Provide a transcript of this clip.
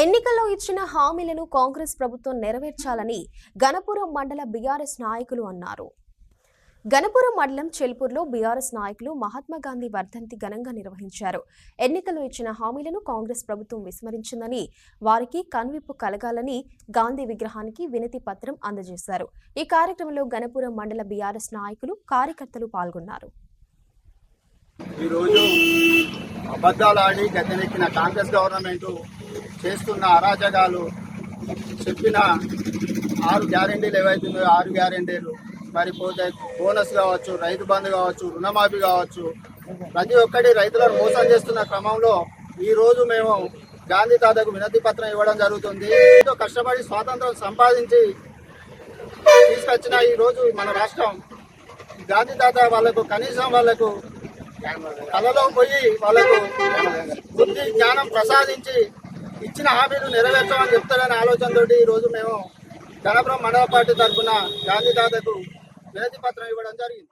ఎన్నికల్లో ఇచ్చిన హామీలను కాంగ్రెస్ ప్రభుత్వం నెరవేర్చాలని గణపురం మండల బీఆర్ఎస్ నాయకులు అన్నారు. గణపురం మండలం చెల్పూర్లో బీఆర్ఎస్ నాయకులు మహాత్మాగాంధీ వర్ధంతి ఘనంగా నిర్వహించారు. ఎన్నికల్లో ఇచ్చిన హామీలను కాంగ్రెస్ ప్రభుత్వం విస్మరించిందని వారికి కనువిప్పు కలగాలని గాంధీ విగ్రహానికి వినతి పత్రం అందజేశారు. ఈ కార్యక్రమంలో గణపురం మండల బీఆర్ఎస్ నాయకులు కార్యకర్తలు పాల్గొన్నారు. ఈరోజు అబద్ధాలు ఆడి గతనెక్కిన కాంగ్రెస్ గవర్నమెంట్ చేస్తున్న అరాజకాలు చెప్పిన ఆరు గ్యారెంటీలు ఏవైతున్నాయో ఆరు గ్యారెంటీలు మరి పోతే బోనస్ కావచ్చు రైతు బంధు కావచ్చు రుణమాఫీ కావచ్చు. ప్రతి ఒక్కటి రైతులను మోసం చేస్తున్న క్రమంలో ఈరోజు మేము గాంధీ తాతకు వినతి పత్రం ఇవ్వడం జరుగుతుంది. ఎంతో కష్టపడి స్వాతంత్రం సంపాదించి తీసుకొచ్చిన ఈరోజు మన రాష్ట్రం గాంధీ తాత వాళ్ళకు కనీసం వాళ్ళకు కళలో పోయి వాళ్ళకు బుద్ధి జ్ఞానం ప్రసాదించి ఇచ్చిన హామీలు నెరవేర్చమని చెప్తారనే ఆలోచనతోటి ఈ రోజు మేము గణపురం మండల పార్టీ తరఫున గాంధీ తాతకు వినతి పత్రం ఇవ్వడం జరిగింది.